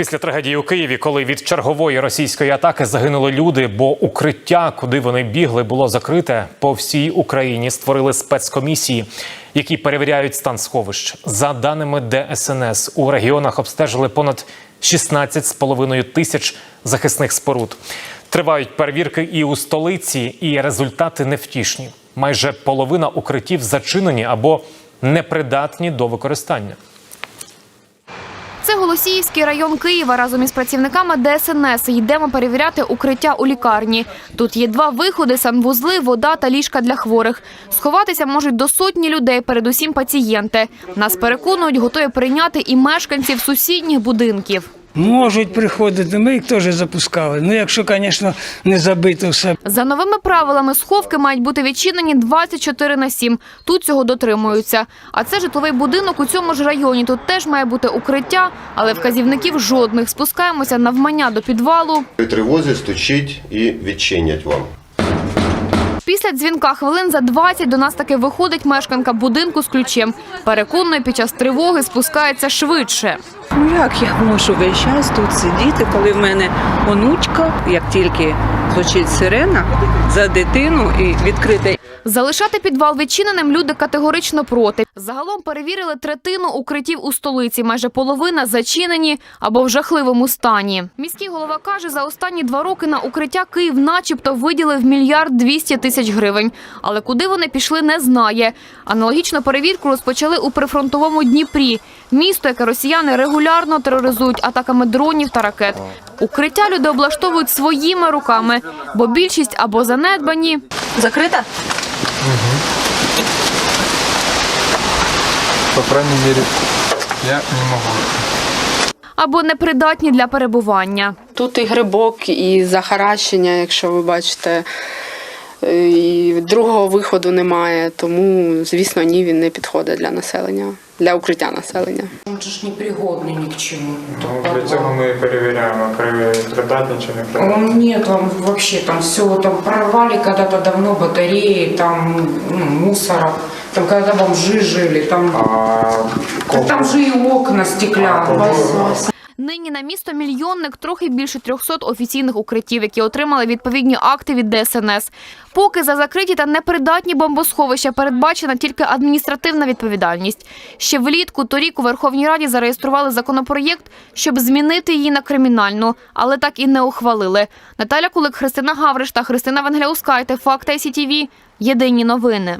Після трагедії у Києві, коли від чергової російської атаки загинули люди, бо укриття, куди вони бігли, було закрите, по всій Україні створили спецкомісії, які перевіряють стан сховищ. За даними ДСНС, у регіонах обстежили понад 16,5 тисяч захисних споруд. Тривають перевірки і у столиці, і результати невтішні. Майже половина укриттів зачинені або непридатні до використання. Це Голосіївський район Києва. Разом із працівниками ДСНС йдемо перевіряти укриття у лікарні. Тут є два виходи: санвузли, вода та ліжка для хворих. Сховатися можуть до сотні людей, передусім пацієнти. Нас переконують, готові прийняти і мешканців сусідніх будинків. Можуть приходити, ми їх теж запускали. Ну, якщо, звісно, не забито все. За новими правилами сховки мають бути відчинені 24 на 7. Тут цього дотримуються. А це житловий будинок у цьому ж районі. Тут теж має бути укриття, але вказівників жодних. Спускаємося навмання до підвалу. При тривозі стучіть і відчинять вам. Після дзвінка хвилин за 20 до нас таки виходить мешканка будинку з ключем. Переконує, під час тривоги спускається швидше. Як я можу весь час тут сидіти, коли в мене онучка, як тільки звучить сирена за дитину і відкрите Залишати підвал відчиненим люди категорично проти. Загалом перевірили третину укриттів у столиці. Майже половина зачинені або в жахливому стані. Міський голова каже, за останні два роки на укриття Київ начебто виділив мільярд двісті тисяч гривень. Але куди вони пішли, не знає. Аналогічну перевірку розпочали у прифронтовому Дніпрі. Місто, яке росіяни регулярно тероризують атаками дронів та ракет. Укриття люди облаштовують своїми руками, бо більшість або занедбані, закрита. По крайній мірі, я не можу. або непридатні для перебування. Тут і грибок, і захаращення, якщо ви бачите. Е, І другого виходу немає, тому, звісно, ні, він не підходить для населення, для укриття населення. Он же ж непригодный ни к чему. Ну, для цього ми перевіряємо, придатні чи не придатні. Он нет, там вообще там все там прорвали когда-то давно батареи, там ну, мусора, там когда бомжи жили, там, А там же и окна стеклянные. Нині на місто мільйонник трохи більше 300 офіційних укриттів, які отримали відповідні акти від ДСНС. Поки за закриті та непридатні бомбосховища передбачена тільки адміністративна відповідальність. Ще влітку торік у Верховній Раді зареєстрували законопроєкт, щоб змінити її на кримінальну, але так і не ухвалили. Наталя Кулик, Христина Гавриш та Христина Венгеляускайте. Факти СІТІВІ. Єдині новини.